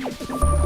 you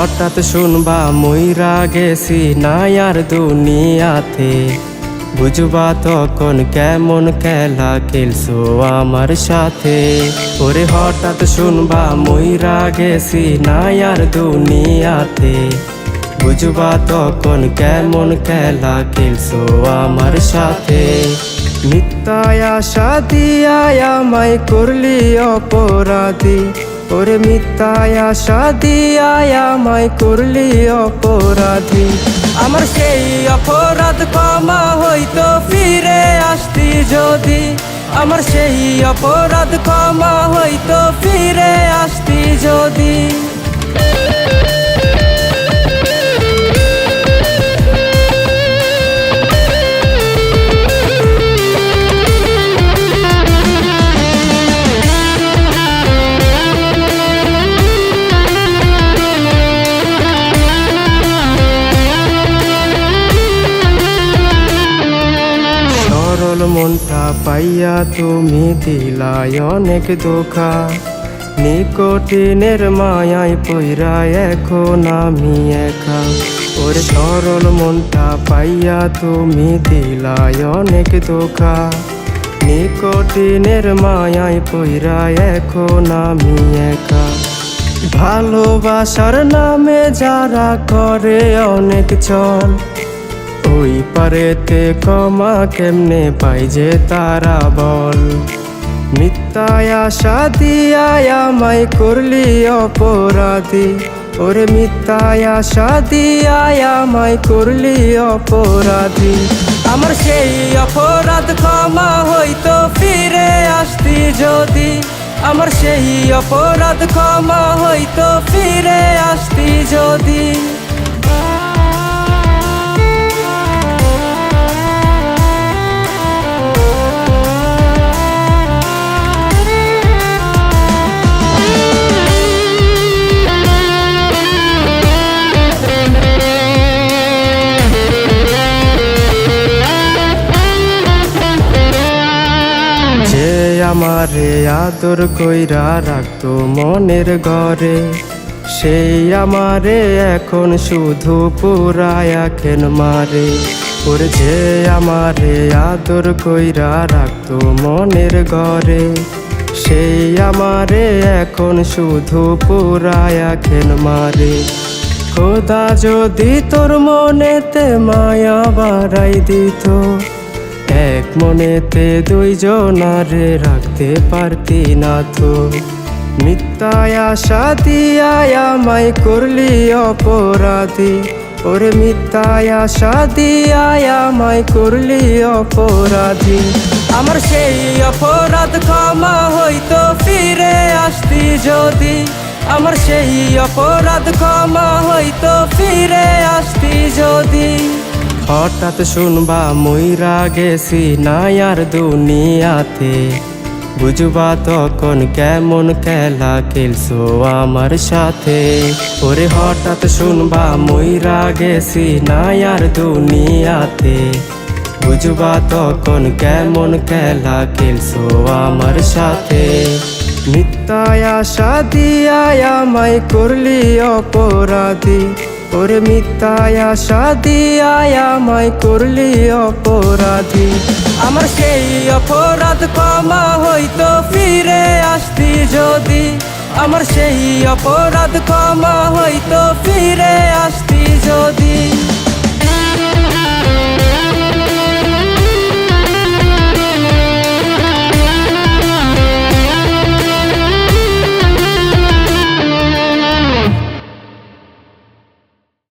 হঠাৎ শুনবা, মইরা গেছি নাই আর দুনিয়াতে। বুঝবা তখন কেমন খেলা খেলছো আমার সাথে। ওরে হঠাৎ শুনবা, মইরা গেছি নাই আর দুনিয়াতে। বুঝবা তখন কেমন খেলা খেলছো আমার সাথে। মিথ্যায় আশা দিয়ায় আমায় করলি অপরাধী। ওরে মিথ্যায় আশা দিয়ায় আমায় করলি অপরাধী। আমার সেই অপরাধ ক্ষমা হইতো, ফিরে আসতি যদি। আমার সেই অপরাধ ক্ষমা হইতো, ফিরে আসতি যদি। সরল মনটা পাইয়া তুমি দিলাই অনেক ধোকা নিকটিনের মায়ায় পইরা এখন আমি একা। ওর সরল মনটা পাইয়া তুমি দিলাই অনেক ধোকা নিকটিনের মায়ায় পইরা এখন আমি একা। ভালোবাসার নামে যারা করে অনেক চল ওই পারেতে কমা কেমনে পাই যে তারা বল? মিথ্যায় আশা দিয়ায় আমায় করলি অপরাধী। ওরে মিথ্যায় আশা দিয়ায় আমায় করলি অপরাধী। আমার সেই অপরাধ ক্ষমা হইতো ফিরে আসতি যদি। আমার সেই অপরাধ ক্ষমা হইতো ফিরে আসতি যদি। আমারে আদর কইরা রাখতো মনের ঘরে। সেই আমারে এখন শুধু পুরায় আখেন মারে। ওর যে আমারে আদর কইরা রাখতো মনের ঘরে। সেই আমারে এখন শুধু পুরায় আখেন মারে। খোদা যদি তোর মনেতে মায়া বাড়াই দিত এক মনেতে দুইজনারে রাখতে পারতি না তো। মিথ্যায় আশা দিয়ায় আমায় করলি অপরাধী। ওরে মিথ্যায় আশা দিয়ায় আমায় করলি অপরাধী। আমার সেই অপরাধ ক্ষমা হইতো, ফিরে আসতি যদি। আমার সেই অপরাধ ক্ষমা হইতো, ফিরে আসতি যদি। হঠাৎ শুনবা, মইরা গেছি নাই আর দুনিয়াতে। বুঝবা তখন কেমন খেলা খেলছো আমার সাথে। ওরে হঠাৎ শুনবা, মইরা গেছি নাই আর দুনিয়াতে। বুঝবা তখন কেমন খেলা খেলছো আমার সাথে। মিথ্যায় আশা দিয়ায় আমায় করলি অপরাধী। ওরে মিথ্যায় আশা দিয়ায় আমায় করলি অপরাধী। আমার সেই অপরাধ ক্ষমা হইতো, ফিরে আসতি যদি। আমার সেই অপরাধ ক্ষমা হইতো, ফিরে আসতি যদি।